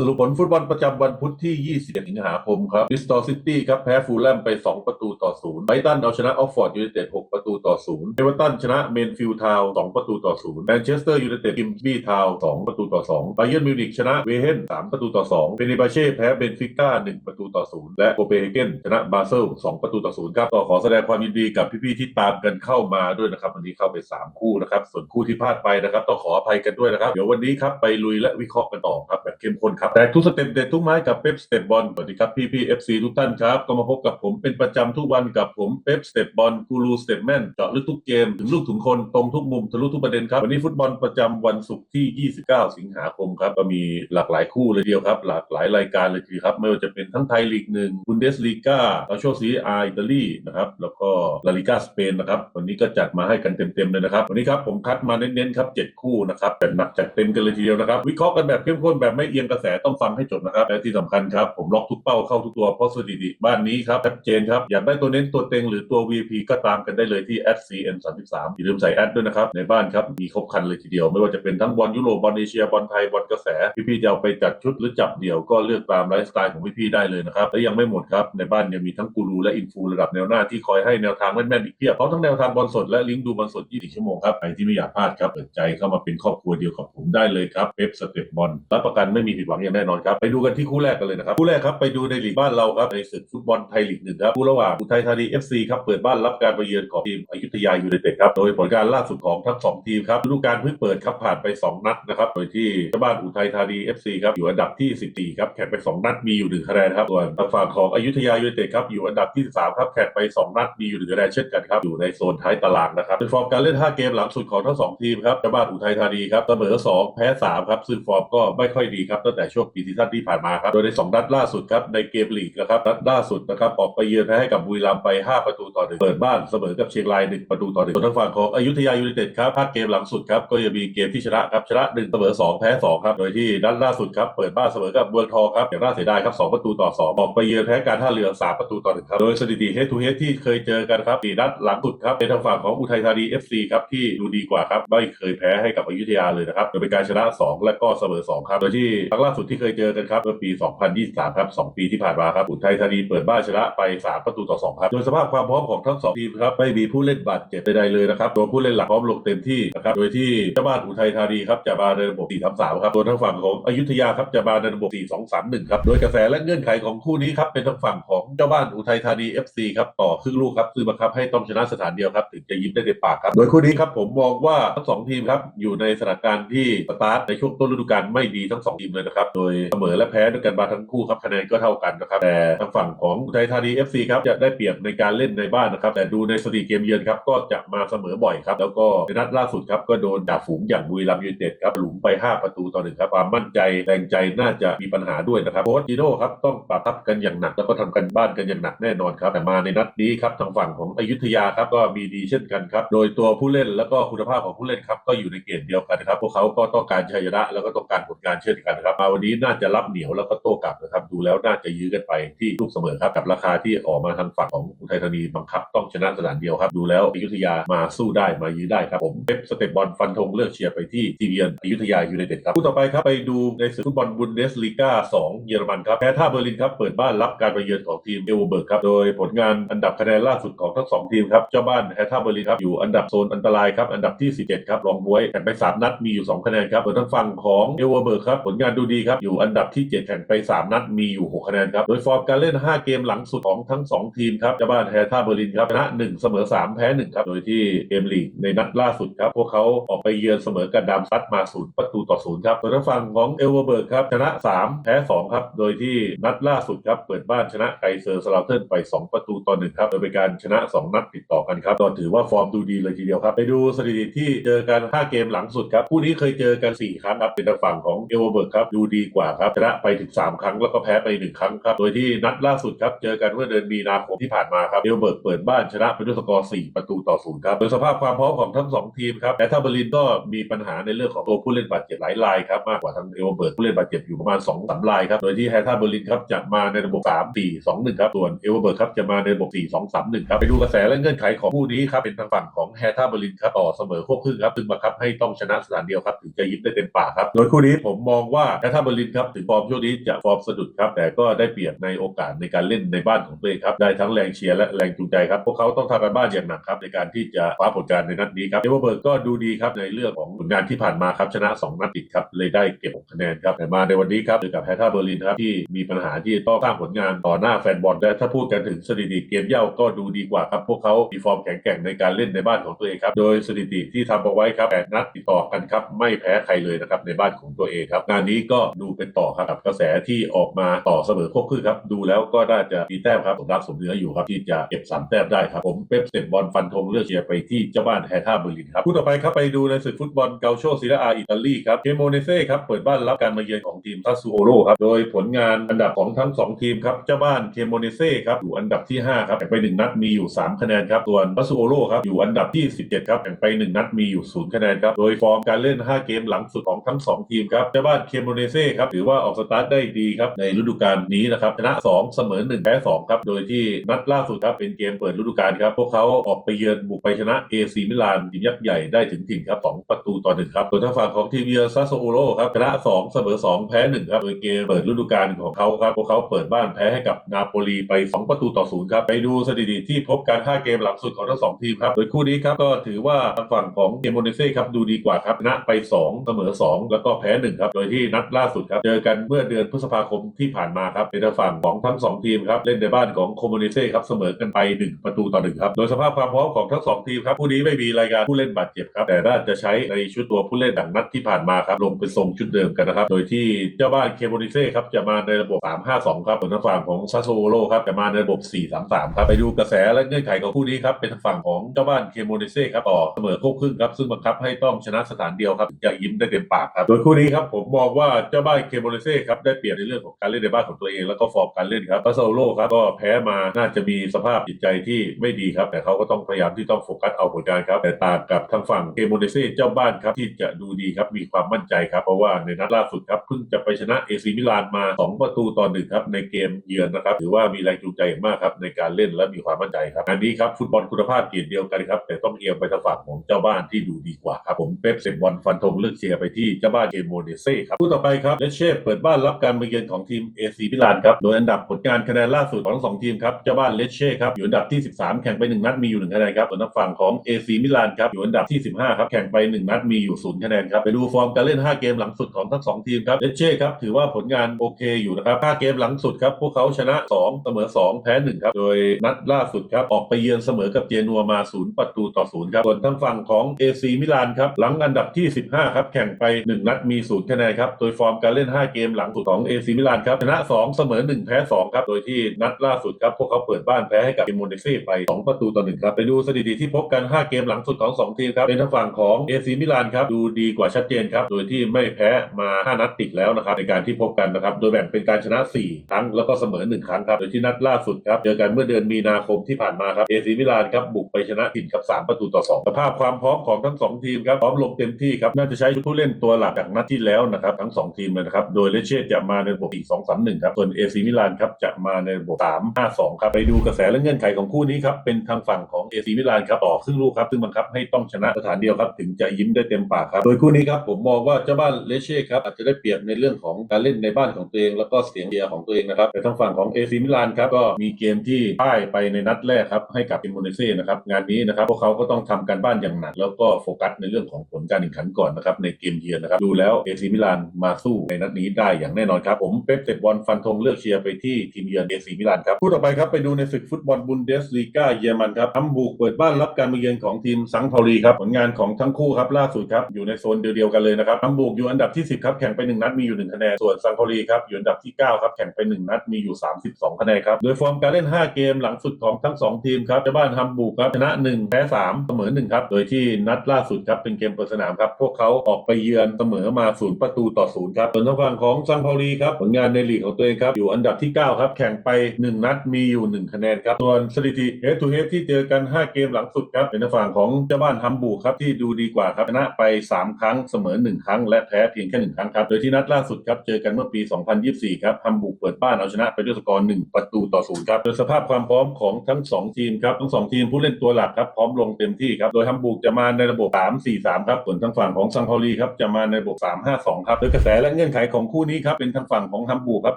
สรุปผลฟุตบอลประจำวันพุธที่ 21 สิงหาคมครับบิสตอร์ซิตี้ครับแพ้ฟูลแลมไป 2 ประตูต่อ0ไบรตันเอาชนะออฟฟอร์ดยูไนเต็ด 6 ประตูต่อ0เอเวอร์ตันชนะเมนฟิลด์ทาวน์2ประตูต่อ0แมนเชสเตอร์ยูไนเต็ดกิมบี้ทาวน์2ประตูต่อ2ไบเยิร์นมิวนิกชนะเวเฮน3 ประตูต่อ2เบเนบาเช่แพ้เบนฟิก้า 1 ประตูต่อ0และโคเปนเฮเกนชนะบาเซล 2 ประตูต่อ0ครับก็ขอแสดงความยินดีกับพี่ๆที่ตามกันเข้ามาด้วยนะครับวันนี้เข้าไป 3 คู่นะครับส่วนคู่ที่พลาดไปนะครับต้องขออภัยกันด้วยนะครับเดี๋ยววันนี้ครับไปลุยและวิเคราะห์กันต่อครับแบบเข้มข้นครับแต่ทุกสเต็ปเด็ดทุกไม้กับเป๊ปสเต็ปบอลสวัสดีครับพี่พี่เอฟซีทุกท่านครับ ก็มาพบกับผมเป็นประจำทุกวันกับผมเป๊ปสเต็ปบอลกูรูสเต็ปแมนเจาะลึกทุกเกม ถึงลูกถึงคนตรงทุกมุมทะลุทุกประเด็นครับ วันนี้ฟุตบอลประจำวันศุกร์ที่ 29 สิงหาคมครับ ก็มีหลากหลายคู่เลยเดียวครับ หลากหลายรายการเลยทีครับ ไม่ว่าจะเป็นทั้งไทยลีกหนึ่งบุนเดสลีกาลาโชซีอาอิตาลีนะครับแล้วก็ลาลิกาสเปนนะครับวันนี้ก็จัดมาให้กันเต็มๆเลยนะครับวันนี้ครับผมคัดมาเน้นๆครับเจ็ดคู่นะครับแบบหนักจัดเต็มกันเลยทีเดียวนะครับวิเคราะห์กันแบบเข้มข้นแบบไม่เอียงกระแสต้องฟังให้จบนะครับ และที่สำคัญครับผมล็อกทุกเป้าเข้าทุกตัวเพราะสถิติบ้านนี้ครับชัดเจนครับ อยากได้ตัวเน้นตัวเต็งหรือตัว VP ก็ตามกันได้เลยที่ @cn33 อย่าลืมใส่แอดด้วยนะครับในบ้านครับมีครบครันเลยทีเดียว ไม่ว่าจะเป็นทั้งบอลยุโรปบอลเอเชียบอลไทยบอลกระแสพี่ๆจะเอาไปจัดชุดหรือจับเดี่ยวก็เลือกตามไลฟ์สไตล์ของพี่ๆได้เลยนะครับและยังไม่หมดครับในบ้านยังมีทั้งกูรูและอินฟูระดับแนวหน้าที่คอยให้แนวทางแม่นๆอีกเพียบพร้อมทั้งแนวทางบอลสดและลิงก์ดูบอลสด 24 ชั่วโมงครับใครที่ไม่อยากพลาดครับเปิดใจเข้ามาเป็นครอบครัวเดียวกับผมได้เลยครับเอฟสเต็ปบอลรับประกันไม่มีผิดหวังอย่างแน่นอนครับไปดูกันที่คู่แรกกันเลยนะครับคู่แรกครับไปดูในลีกบ้านเราครับในศึกฟุตบอลไทยลีกหนึ่งครับคู่ระหว่างอุทัยธานี FC ครับเปิดบ้านรับการไปเยือนของทีมอยุธยายูไนเต็ดครับโดยผลการล่าสุดของทั้งสองทีมครับฤดูกาลเพิ่งเปิดครับผ่านไป 2 นัดนะครับโดยที่เจ้าบ้านอุทัยธานี FC ครับอยู่อันดับที่ 14 ครับแข่งไป 2 นัดมีอยู่1คะแนนครับส่วนทางฝั่งของอยุธยายูไนเต็ดครับอยู่อันดับที่13ครับแข่งไป 2 นัดมีอยู่1คะแนนเช่นกันครับอยู่ในโซนท้ายตารางนะครับเป็นฟอร์มการเล่น 5 เกมหลังสุดของทั้งสองทีมครับเจ้าบ้านอุทัยธานีครับเสมอ 2 แพ้ 3 ครับซึ่งฟอร์มก็ไม่ค่อยดีครับตั้งแต่ชวงปีซีซั่นที่ผ่านมาครับ โดยใน 2 นัดล่าสุดครับในเกมลีกนะครับนัดล่าสุดนะครับออกไปเยือนแพ้ให้กับบุรีรัมย์ไป 5 ประตูต่อหนึ่งเปิดบ้านเสมอกับเชียงราย 1 ประตูต่อหนึ่งส่วนทางฝั่งของอยุธยายูไนเต็ดครับ5เกมหลังสุดครับก็ยังมีเกมที่ชนะครับชนะ1เสมอ2แพ้2ครับโดยที่นัดล่าสุดครับเปิดบ้านเสมอกับเมืองทองครับอย่างน่าเสียดายครับ2ประตูต่อ 2 ออกไปเยือนแพ้การท่าเรือ 3 ประตูต่อหนึ่งครับโดยสถิติเฮดทูเฮดที่เคยเจอกันครับสี่นัดหลังสุดครับเป็นทางฝั่งของอุทัยธานี FC ครับที่ดูดีกว่าครับไม่เคยแพ้ให้กับอยุธยาเลยนะครับโดยเป็นการชนะ 2 และก็เสมอ2ครับโดยที่ครั้งล่าสุดที่เคยเจอกันครับเมื่อปี 2023 ครับ 2 ปีที่ผ่านมาครับอุทัยธานีเปิดบ้านชนะไป 3 ประตูต่อ 2 ครับ โดยสภาพความพร้อมของทั้ง 2 ทีมครับ ไม่มีผู้เล่นบาดเจ็บใดๆเลยนะครับ ตัวผู้เล่นหลักพร้อมลงเต็มที่นะครับ โดยที่เจ้าบ้านอุทัยธานีครับจะมาในระบบ4-3-3ครับ ตัวทางฝั่งของอยุธยาครับจะมาในระบบ4-2-3-1 ครับ โดยกระแสและเงื่อนไขของคู่นี้ครับเป็นทางฝั่งของเจ้าบ้านอุทัยธานี FC ครับต่อครึ่งลูกครับคือบังคับให้ต้องชนะสถานเดียวครับถึงจะยิ้มได้เต็มปากครับโดยคู่นี้ครับผมมองว่าทั้งสองทีมครับอยู่ในสถานการณ์ที่สตาร์ทในช่วงต้นฤดูกาลไม่ดีทั้งสองทีมเลยนะครับโดยเสมอและแพ้ด้วยกันมาทั้งคู่ครับคะแนนก็เท่ากันนะครับ แต่ทางฝั่งของอุทัยธานี FC ครับจะได้เปรียบในการเล่นในบ้านนะครับ แต่ดูในสถิติเกมเยือนครับก็จะมาเสมอบ่อยครับ แล้วก็ในนัดล่าสุดครับก็โดนจ่าฝูงอย่างบุรีรัมย์ยูไนเต็ดครับหลุมไป 5 ประตูต่อหนึ่งครับความมั่นใจแรงใจน่าจะมีปัญหาด้วยนะครับโค้ชจิโน่ครับต้องปรับทับกันอย่างหนัก แล้วก็ทำกันบ้านกันอย่างหนักแน่นอนครับแต่มาในนัดนี้ครับทางฝั่งของอยุธยาครับก็มีดีเช่นกันครับโดยตัวผู้เล่นแล้วก็คุณภาพของผู้เล่นครับก็อยู่ในเกณฑ์เดียวกันครับพวกเขาก็ต้องการชัยชนะแล้วก็ต้องการผลงานเช่นกันครับมาวันนี้น่าจะรับเหนียวแล้วก็โต้กลับนะครับ ดูแล้วน่าจะยื้อกันไปที่ลูกเสมอครับกับราคาที่ออกมาทางฝั่งของอุทัยธานีบังคับต้องชนะสถานเดียวครับ ดูแล้วอยุธยามาสู้ได้มายื้อได้ครับผมเอฟสเตปบอลฟันธงเลือกเชียร์ไปที่ทีเวียนอยุธยายูไนเต็ดครับคู่ต่อไปครับไปดูในศึกฟุตบอลบุนเดสลีกา2 เยอรมันครับแพ้ท่าเบอร์ลินครับเปิดบ้านรับการไปเยือนของทีมเอลเบิร์กครับโดยผลงานอันดับคะแนนล่าสุดของทั้งสองทีมครับเจ้าบ้านแฮท่าเบอร์ลินครับอยู่อันดับโซนอันตรายครับอันดับที่ 17 ครับรองบวยแข่งไป 3 นัดมีอยู่ 2 คะแนนครับส่วนทางฝั่งของเอลเบิร์กครับผลงานดูดีครับอยู่อันดับที่ 7 แข่งไป 3 นัดมีอยู่ 6 คะแนนครับ โดยฟอร์มการเล่น 5 เกมหลังสุดของทั้ง 2 ทีมครับเจ้าบ้านแฮท่าเบอร์ลินครับชนะ1เสมอ 3 แพ้ 1 ครับ โดยที่เกมลีกในนัดล่าสุดครับ พวกเขาออกไปเยือนเสมอกันดามซัดมาศูนย์ประตูต่อศูนย์ครับส่วนทางฝั่งของเอลเบิร์กครับชนะ 3 แพ้ 2 ครับ โดยที่นัดล่าสุดครับเปิดบ้านชนะไกเซอร์สลาเทิร์นไป 2 ประตูต่อหนึ่งครับโดยเป็นการชนะ 2 นัดติดต่อกันครับก็ถือว่าฟอร์มดูดีเลยทีเดียวครับไปดูสถิติที่เจอกัน5เกมหลังสุดครับคู่นี้เคยเจอกัน4ครั้งครับเป็นทางฝั่งของเอลเบิร์กครับดูดกว่าครับชนะไปถึง 3 ครั้งแล้วก็แพ้ไป 1 ครั้งครับ โดยที่นัดล่าสุดครับ เจอกันเมื่อเดือนมีนาคมที่ผ่านมาครับเอลเบิร์กเปิดบ้านชนะไปด้วยสกอร์ 4 ประตูต่อศูนย์ครับโดยสภาพความพร้อมของทั้ง 2 ทีมครับแอตทาเบอร์ลินก็มีปัญหาในเรื่องของตัวผู้เล่นบาดเจ็บหลายรายครับมากกว่าทางเอลเบิร์กผู้เล่นบาดเจ็บอยู่ประมาณ2 3รายครับ โดยที่แฮท่าเบอร์ลินครับจะมาในระบบ 3 4 2 1 ครับ ส่วนเอลเบิร์กครับจะมาในระบบ 4 2 3 1 ครับ ไปดูกระแสและเงื่อนไขของคู่นี้ครับ เป็นทางฝั่งของแฮท่าเบอร์ลินครับต่อเสมอควบครึ่งครับ ซึ่งบังคับให้ต้องชนะสถานเดียวครับถึงจะยิ้มได้เต็มปากครับ โดยคู่นี้ผมมองว่าแฮท่าบอลลินครับถึงฟอร์มช่วงนี้จะฟอร์มสะดุดครับแต่ก็ได้เปรียบในโอกาสในการเล่นในบ้านของตัวเองครับได้ทั้งแรงเชียร์และแรงจูงใจครับพวกเขาต้องทำการบ้านอย่างหนักครับในการที่จะคว้าผลการในนัดนี้ครับเอเวเบิร์กก็ดูดีครับในเรื่องของผลงานที่ผ่านมาครับชนะ 2 นัดติดครับเลยได้เก็บคะแนนครับแต่มาในวันนี้ครับเจอกับแฮท่าเบอร์ลินครับที่มีปัญหาที่ต้องสร้างผลงานต่อหน้าแฟนบอลและถ้าพูดกันถึงสถิติเกมเย่าก็ดูดีกว่าครับพวกเขามีฟอร์มแข็งแกร่งในการเล่นในบ้านของตัวเองครับโดยสถิติที่ทำเอาไว้ครับแปดนัดติดต่อกันครับไม่แพ้ใครเลยนะครับในบ้านของตัวเองครับงานนี้ก็ดูเป็นต่อครับกับกระแสที่ออกมาต่อเสมอควบคู่ครับ ดูแล้วก็น่าจะมีแต้มครับสมรักสมเนื้ออยู่ครับที่จะเก็บสามแต้มได้ครับ ผมเป๊ปเซตบอลฟันธงเลือกเชียร์ไปที่เจ้าบ้านแฮท่าเบอร์ลินครับคู่ต่อไปครับไปดูในศึกฟุตบอลเกาโชซีรีอาอิตาลีครับเคโมเนเซ่ครับเปิดบ้านรับการมาเยือนของทีมซัสซูโอโรครับโดยผลงานอันดับของทั้งสองทีมครับเจ้าบ้านเคโมเนเซ่ครับอยู่อันดับที่ห้าครับแข่งไปหนึ่งนัดมีอยู่ 3 คะแนนครับส่วนซัสซูโอโรครับอยู่อันดับที่ 17ครับแข่งไปหนึ่งนัดมีอยู่ศูนย์คะแนนครับโดยฟอร์มการเล่น 5 เกมหลังสุดของทั้งสองทีมครับเจ้าบ้านเคโมเนเซ่ครับถือว่าออกสตาร์ทได้ดีครับในฤดูกาลนี้นะครับชนะ 2 เสมอ1แพ้2ครับโดยที่นัดล่าสุดครับเป็นเกมเปิดฤดูกาลครับพวกเขาออกไปเยือนบุกไปชนะ AC มิลานทีมยักษ์ใหญ่ได้ถึงถิ่นครับ2ประตูต่อ1ครับส่วนทางฝั่งของทีมเยือนซาโซโอโรครับชนะ2เสมอ2แพ้1ครับโดยเกมเปิดฤดูกาลของเขาครับพวกเขาเปิดบ้านแพ้ให้กับนาโปลีไป 2 ประตูต่อ0ครับไปดูสถิติที่พบการ5เกมหลังสุดของทั้งสองทีมครับโดยคู่นี้ครับก็ถือว่าทางฝั่งของเกมโมเนเซ่ครับดูดีกว่าครับชนะไป 2 เสมอ 2 แล้วก็แพ้1ครับโดยที่นัดล่าสุดครับ เจอกันเมื่อเดือนพฤษภาคมที่ผ่านมาครับเป็นทางฝั่งของทั้งสองทีมครับ เล่นในบ้านของโคโมเนเซ่ครับเสมอกันไป 1 ประตูต่อ1ครับ โดยสภาพความพร้อมของทั้งสองทีมครับคู่นี้ไม่มีรายการผู้เล่นบาดเจ็บครับ แต่น่าจะใช้ในชุดตัวผู้เล่นดังนัดที่ผ่านมาครับลงเป็นทรงชุดเดิมกันนะครับโดยที่เจ้าบ้านเคโมเนเซ่ครับจะมาในระบบ 3-5-2 ครับส่วนทางฝั่งของซาโซโลครับจะมาในระบบ 4-3-3 ครับไปดูกระแสและเงื่อนไขของคู่นี้ครับเป็นทางฝั่งของเจ้าบ้านเคโมเนเซ่ครับต่อเสมอควบครึ่งครับซึ่งบังคับให้ต้องชนะสถานเดียวครับจะยิ้มได้เต็มปากครับโดยคู่นี้ครับผมมองว่าเจ้าบ้านเคโมเนเซ่ครับได้เปรียบในเรื่องของการเล่นในบ้านของตัวเองแล้วก็ฟอร์มการเล่นครับซาโซโลครับก็แพ้มาน่าจะมีสภาพจิตใจที่ไม่ดีครับ แต่เขาก็ต้องพยายามที่ต้องโฟกัสเอาผลงานครับ แต่ต่างกับทางฝั่งเคโมเนเซ่เจ้าบ้านครับที่จะดูดีครับมีความมั่นใจครับเพราะว่าในนัดล่าสุดครับเพิ่งจะไปชนะเอซีมิลานมา 2 ประตูต่อหนึ่งครับในเกมเยือนนะครับถือว่ามีแรงจูงใจมากครับในการเล่นและมีความมั่นใจครับอันนี้ครับฟุตบอลคุณภาพเกียรติเดียวกันครับแต่ต้องเอียงไปทางฝั่งของเจ้าบ้านที่ดูดีกว่าครับผมเป๊ปเซบอลฟันธงเลือกเชียร์ไปที่เจ้าบ้านเคโมเนเซ่ครับคู่ต่อไปครับเลเช่เปิดบ้านรับการมาเยือนของทีมเอซีมิลานครับ โดยอันดับผลงานคะแนนล่าสุดของทั้งสองทีมครับ เจ้าบ้านเลเช่ครับ อยู่อันดับที่ 13 แข่งไป 1 นัดมีอยู่ 1 คะแนนครับส่วนทางฝั่งของเอซีมิลานครับ อยู่อันดับที่ 15 ครับ แข่งไป 1 นัดมีอยู่ 0 คะแนนครับ ไปดูฟอร์มการเล่น 5 เกมหลังสุดของทั้งสองทีมครับเลเช่ครับ ถือว่าผลงานโอเคอยู่นะครับ 5 เกมหลังสุดครับ พวกเขาชนะ 2 เสมอ 2 แพ้ 1 ครับ โดยนัดล่าสุดครับ ออกไปเยือนเสมอกับเจนัวมา 0 ประตูต่อ 0 ครับ ส่วนทางฝั่งของ AC มิลานครับ หลังอันดับที่ 15 ครับ แข่งไป 1 นัดมี 0 คะแนนครับ โดยฟอร์มการเล่น 5 เกมหลังสุดของ AC มิลานครับชนะ 2 เสมอ 1 แพ้ 2 ครับ โดยที่นัดล่าสุดครับ พวกเขาเปิดบ้านแพ้ให้กับเอโมเนเซ่ไป 2 ประตูต่อ 1 ครับ ไปดูสถิติที่พบกัน 5 เกมหลังสุดของ 2 ทีมครับเป็นทางฝั่งของ AC มิลานครับ ดูดีกว่าชัดเจนครับ โดยที่ไม่แพ้มา 5 นัดติดแล้วนะครับในการที่พบกันนะครับ โดยแบ่งเป็นการชนะ 4 ครั้งแล้วก็เสมอ 1 ครั้งครับ โดยที่นัดล่าสุดครับเจอกันเมื่อเดือนมีนาคมที่ผ่านมาครับ AC มิลานครับบุกไปชนะถิ่นกับ 3 ประตูต่อ 2 สภาพความพร้อมของทั้ง 2 ทีมครับพร้อมลงเต็มที่ครับน่าจะใช้ผู้เล่นตัวหลักจากนัดที่แล้วนะครับทั้ง 2 ทีมเลยนะครับ โดยเลเช่จะมาในระบบ4 2 3 1ครับ ส่วน AC มิลานครับจะมาในระบบ3 5 2ครับ ไปดูกระแสและเงื่อนไขของคู่นี้ครับ เป็นทางฝั่งของ AC มิลานครับต่อครึ่งลูกครับ ซึ่งบังคับให้ต้องชนะสถานเดียวครับ ถึงจะยิ้มได้เต็มปากครับ โดยคู่นี้ครับผมมองว่าเจ้าบ้านเลเช่ครับอาจจะได้เปรียบในเรื่องของการเล่นในบ้านของตัวเองแล้วก็เสียงเชียร์ของตัวเองนะครับ แต่ทางฝั่งของ AC มิลานครับก็มีเกมที่พ่ายไปในนัดแรกครับให้กับอิมโมเนเซ่นะครับงานนี้นะครับพวกเขาก็ต้องทำการบ้านอย่างหนัก แล้วก็โฟกัสในเรื่องของผลการแข่งขันก่อนนะครับในเกมเยือนนะครับดูแล้ว AC มิลานมาสู้ในนัดนี้ได้อย่างแน่นอนครับผมเป๊ปเตะบอลฟันธงเลือกเชียร์ไปที่ทีมเยือน AC มิลานครับคู่ต่อไปครับไปดูในศึกฟุตบอลบุนเดสลีกาเยอรมันครับฮัมบูร์กเปิดบ้านรับการมาเยือนของทีมซังเทาลีครับผลงานของทั้งคู่ครับล่าสุดครับอยู่ในโซนเดียวกันเลยนะครับฮัมบูร์กอยู่อันดับที่ 10ครับแข่งไป 1 นัดมีอยู่ 1 คะแนนส่วนซังเทาลีครับอยู่อันดับที่ 9 ครับแข่งไป 1 นัดมีอยู่ 32 คะแนนครับโดยฟอร์มการเล่น 5 เกมหลังสุดของทั้ง 2 ทีมครับเจ้าบ้านฮัมบูร์กครับชนะ 1 แพ้3เสมอ1ครับโดยที่นัดล่าสุดครับเป็นเกมเปิดสนามครับพวกเขาออกไปเยือนเสมอมา0ประตูต่อ0ครับส่วนทางฝั่งของซังเทาลีครับผลงานในลีกของตัวเองครับ อยู่อันดับที่ 9 ครับ แข่งไป 1 นัดมีอยู่ 1 คะแนนครับ ส่วนสถิติ head to head ที่เจอกัน 5 เกมหลังสุดครับ เป็นทางฝั่งของเจ้าบ้านฮัมบูร์กครับที่ดูดีกว่าครับชนะไป 3 ครั้งเสมอ 1 ครั้ง และแพ้เพียงแค่1ครั้งครับโดยที่นัดล่าสุดครับเจอกันเมื่อปี 2024 ครับฮัมบูร์กเปิดบ้านเอาชนะไปด้วยสกอร์1ประตูต่อ0ครับโดยสภาพความพร้อมของทั้ง 2 ทีมครับทั้ง 2 ทีมผู้เล่นตัวหลักครับพร้อมลงเต็มที่ครับโดยฮัมบูร์กจะมาในระบบ 3-4-3 ครับส่วนทางฝั่งของซังเทาลีครับจะมาในระบบ 3-5-2 ครับโดยกระแสและเงื่อนไขของคู่นี้ครับเป็นทางฝั่งของฮัมบูครับ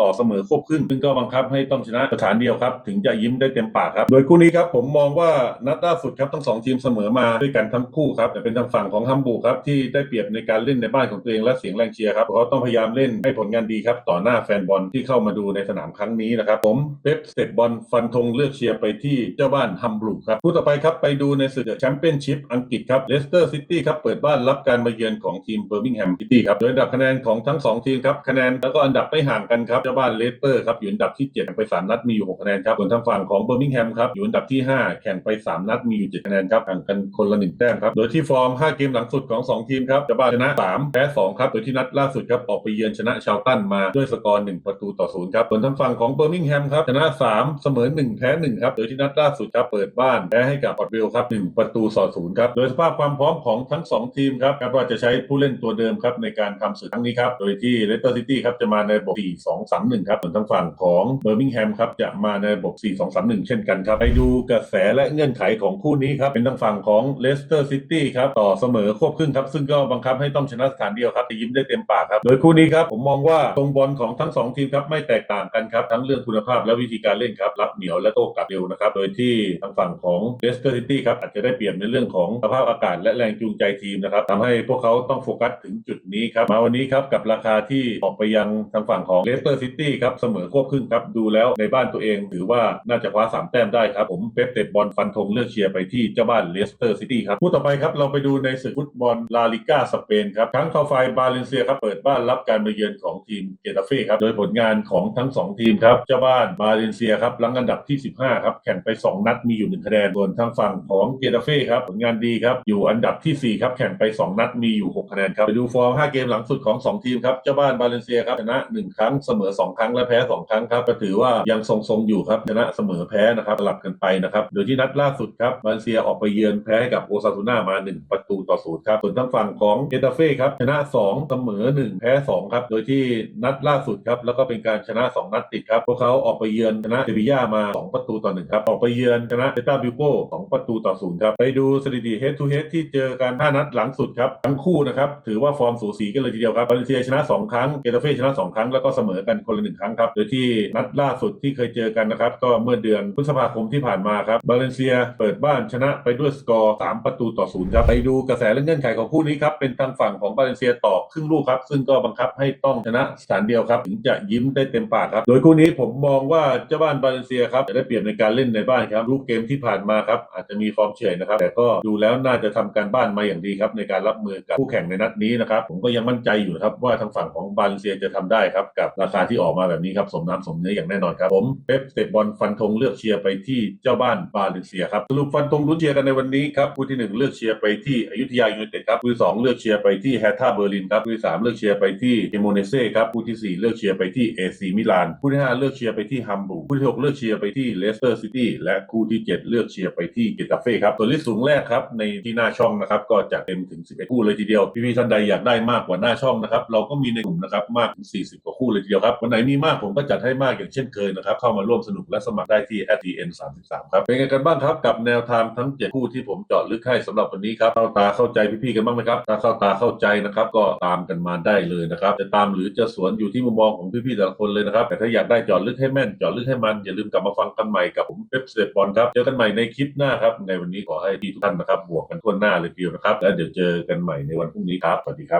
ต่อเสมอควบครึ่งซึ่งก็บังคับให้ต้องชนะสถานเดียวครับถึงจะยิ้มได้เต็มปากครับ โดยคู่นี้ครับผมมองว่านัดล่าสุดครับทั้งสองทีมเสมอมาด้วยกันทั้งคู่ครับแต่เป็นทางฝั่งของฮัมบูครับที่ได้เปรียบในการเล่นในบ้านของตัวเองและเสียงแรงเชียร์ครับเขาต้องพยายามเล่นให้ผลงานดีครับต่อหน้าแฟนบอลที่เข้ามาดูในสนามครั้งนี้นะครับผมเป๊ปสเตปบอลฟันธงเลือกเชียร์ไปที่เจ้าบ้านฮัมบูครับคู่ต่อไปครับไปดูในศึกแชมเปี้ยนชิพอังกฤษครับเลสเตอร์ซิตี้ครับเปิดบ้านรับการมาเยือนของทีมเบอร์มิงแฮมซิตี้ครับโดยอันดับคะแนนของทั้งสองทีมครับคะแนนแล้วก็อันดับไม่ห่างกันครับเจ้าบ้านเลสเตอร์ครับอยู่อันดับที่7แข่งไปสามนัดมีอยู่หกคะแนนครับส่วนทางฝั่งของเบอร์มิงแฮมครับอยู่อันดับที่ห้าแข่งไปสามนัดมีอยู่เจ็ดคะแนนครับห่างกันคนละหนึ่งแต้มครับโดยที่ฟอร์มห้าเกมหลังสุดของสองทีมครับเจ้าบ้านชนะสามแพ้สองครับ โดยที่นัดล่าสุดครับออกไปเยือนชนะชาวตันมาด้วยสกอร์หนึ่งประตูต่อศูนย์ครับส่วนทางฝั่งของเบอร์มิงแฮมครับชนะสามเสมอหนึ่งแพ้หนึ่งครับโดยที่นัดล่าสุดครับเปิดบ้านแพ้ให้กับพอร์ตเวลครับหนึ่งประตูต่อศูนย์ครับโดยสภาพความพร้อมของทั้งสองทีมครับคาดว่าจะใช้ผู้เล่นตัวเดิมครับในการทำศึกครั้งนี้ครับโดยที่เลสเตอร์ซิตี้ครับจะมาในระบบ 4 2 3 1 ครับส่วนทางฝั่งของเบอร์มิงแฮมครับจะมาในระบบ 4 2 3 1 เช่นกันครับ ไปดูกระแสและเงื่อนไขของคู่นี้ครับ เป็นทางฝั่งของเลสเตอร์ซิตี้ครับต่อเสมอควบครึ่งครับ ซึ่งก็บังคับให้ต้องชนะสถานเดียวครับจะยิ้มได้เต็มปากครับ โดยคู่นี้ครับผมมองว่าตรงบอลของทั้งสองทีมครับไม่แตกต่างกันครับทั้งเรื่องคุณภาพและวิธีการเล่นครับรับเหนียวและโต้กลับเร็วนะครับโดยที่ทางฝั่งของเลสเตอร์ซิตี้ครับอาจจะได้เปรียบในเรื่องของสภาพอากาศและแรงจูงใจทีมนะครับทำให้พวกเขาต้องโฟกัสถึงจุดนี้ครับมาวันนี้ครับกับราคาที่ออกไปยังทางฝั่งของเลสเตอร์ซิตี้ครับเสมอควบครึ่งครับ ดูแล้วในบ้านตัวเองถือว่าน่าจะคว้าสามแต้มได้ครับ ผมเป๊ปเตะบอลฟันธงเลือกเชียร์ไปที่เจ้าบ้านเลสเตอร์ซิตี้ครับคู่ต่อไปครับเราไปดูในศึกฟุตบอลลาลิก้าสเปนครับทั้งคาไฟบาเลนเซียครับเปิดบ้านรับการมาเยือนของทีมเกตาเฟ่ครับโดยผลงานของทั้งสองทีมครับเจ้าบ้านบาเลนเซียครับลังอันดับที่ 15ครับแข่งไป 2 นัดมีอยู่ 1 คะแนนส่วนทางฝั่งของเกตาเฟ่ครับผลงานดีครับอยู่อันดับทีสี่4 ครับแข่งไป 2 นัดมีอยู่ 6 คะแนนครับไปดูฟอร์ม 5 เกมหลังสุดของ 2 ทีมครับเจ้าบ้านบาเลนเซียครับชนะ1ครั้งเสมอ2ครั้งและแพ้2ครั้งครับก็ถือว่ายังทรงๆอยู่ครับชนะเสมอแพ้นะครับสลับกันไปนะครับโดยที่นัดล่าสุดครับบาเลนเซียออกไปเยือนแพ้ให้กับโอซาซูน่ามา 1 ประตูต่อศูนย์ครับส่วนทางฝั่งของเกตาเฟ่ครับชนะ 2 เสมอ 1 แพ้ 2 ครับ โดยที่นัดล่าสุดครับแล้วก็เป็นการชนะ 2 นัดติดครับพวกเขาออกไปเยือนชนะเซบีย่ามา 2 ประตูต่อ1ครับออกไปเยือนชนะเบต้าบิวโก้2ประตูต่อ0ครับไปดูสถิติเฮดทูเฮดที่เจอกัน5นัดหลังสุดครับทั้งคู่นะครับถือว่าฟอร์มสูสีกันเลยทีเดียวครับบาเลนเซียชชนะ 2 ครั้งเกตาเฟ่ชนะ 2 ครั้งแล้วก็เสมอกันคนละหนึ่งครั้งครับโดยที่นัดล่าสุดที่เคยเจอกันนะครับก็เมื่อเดือนพฤษภาคมที่ผ่านมาครับบาเลนเซียเปิดบ้านชนะไปด้วยสกอร์ 3 ประตูต่อ0ครับไปดูกระแสและเงื่อนไขของคู่นี้ครับเป็นทางฝั่งของบาเลนเซียต่อครึ่งลูกครับซึ่งก็บังคับให้ต้องชนะสถานเดียวครับถึงจะยิ้มได้เต็มปากครับโดยคู่นี้ผมมองว่าเจ้าบ้านบาเลนเซียครับจะได้เปรียบในการเล่นในบ้านครับรูปเกมที่ผ่านมาครับอาจจะมีฟอร์มเฉยนะครับแต่ก็ดูแล้วน่าจะทำการบ้านมาอย่างดีครับในการรับมือกับคู่แข่งในนัดนี้นะครับผมก็ยังมั่นใจอยู่ครับว่าทางฝั่งของบาเลเซียจะทำได้ครับ กับราคาที่ออกมาแบบนี้ครับ สมน้ำสมเนื้ออย่างแน่นอนครับ ผมเป๊ปสเตบอลฟันธงเลือกเชียร์ไปที่เจ้าบ้านบาเลเซียครับสรุปฟันธงลุ้นเชียร์กันในวันนี้ครับคู่ที่หนึ่งเลือกเชียร์ไปที่อยุธยายูไนเต็ดครับคู่ที่สองเลือกเชียร์ไปที่แฮท่าเบอร์ลินครับคู่ที่สามเลือกเชียร์ไปที่เอโมเนเซ่ครับคู่ที่สี่เลือกเชียร์ไปที่เอซีมิลานคู่ที่ห้าเลือกเชียร์ไปที่ฮัมบูร์คู่ที่หกเลือกเชียร์ไปที่เลสเตอร์ซิตี้และคู่ที่เจ็ดเลือกเชียร์ไปที่เกตาเฟ่ครับตัวลิสต์สูงแรกครับในที่หน้าช่องนะครับก็จะเต็มถึง 11 คู่เลยทีเดียวพี่ๆท่านใดอยากได้มากกว่าหน้าช่องนะครับเราก็มีในกลุ่มนะครับมากถึง 40 กว่าคู่เลยทีเดียวครับวันไหนมีมากผมก็จัดให้มากอย่างเช่นเคยนะครับเข้ามาร่วมสนุกและสมัครได้ที่ atn 3 3 ครับเป็นไงกันบ้างครับกับแนวทางทั้ง 7 คู่ที่ผมเจาะลึกให้สำหรับวันนี้ครับเข้าตาเข้าใจพี่ๆกันบ้างไหมครับถ้าเข้าตาเข้าใจนะครับก็ตามกันมาได้เลยนะครับจะตามหรือจะสวนอยู่ที่มุมมองของพี่ๆแต่ละคนเลยนะครับแต่ถ้าอยากได้เจาะลึกให้แม่นเจาะลึกให้มันอย่าลืมกลับมาฟังกันใหม่กับผมเป๊ปเซตบอลครับเจอกันใหม่ในคลิปหน้าครับในวันนี้ขอให้ทุกท่านนะครับบวกกันทั่วหน้าเลยทีเดียวนะครับและเดี๋ยวเจอกันใหม่ในวันพรุ่งนี้ครับสวัสดีครับ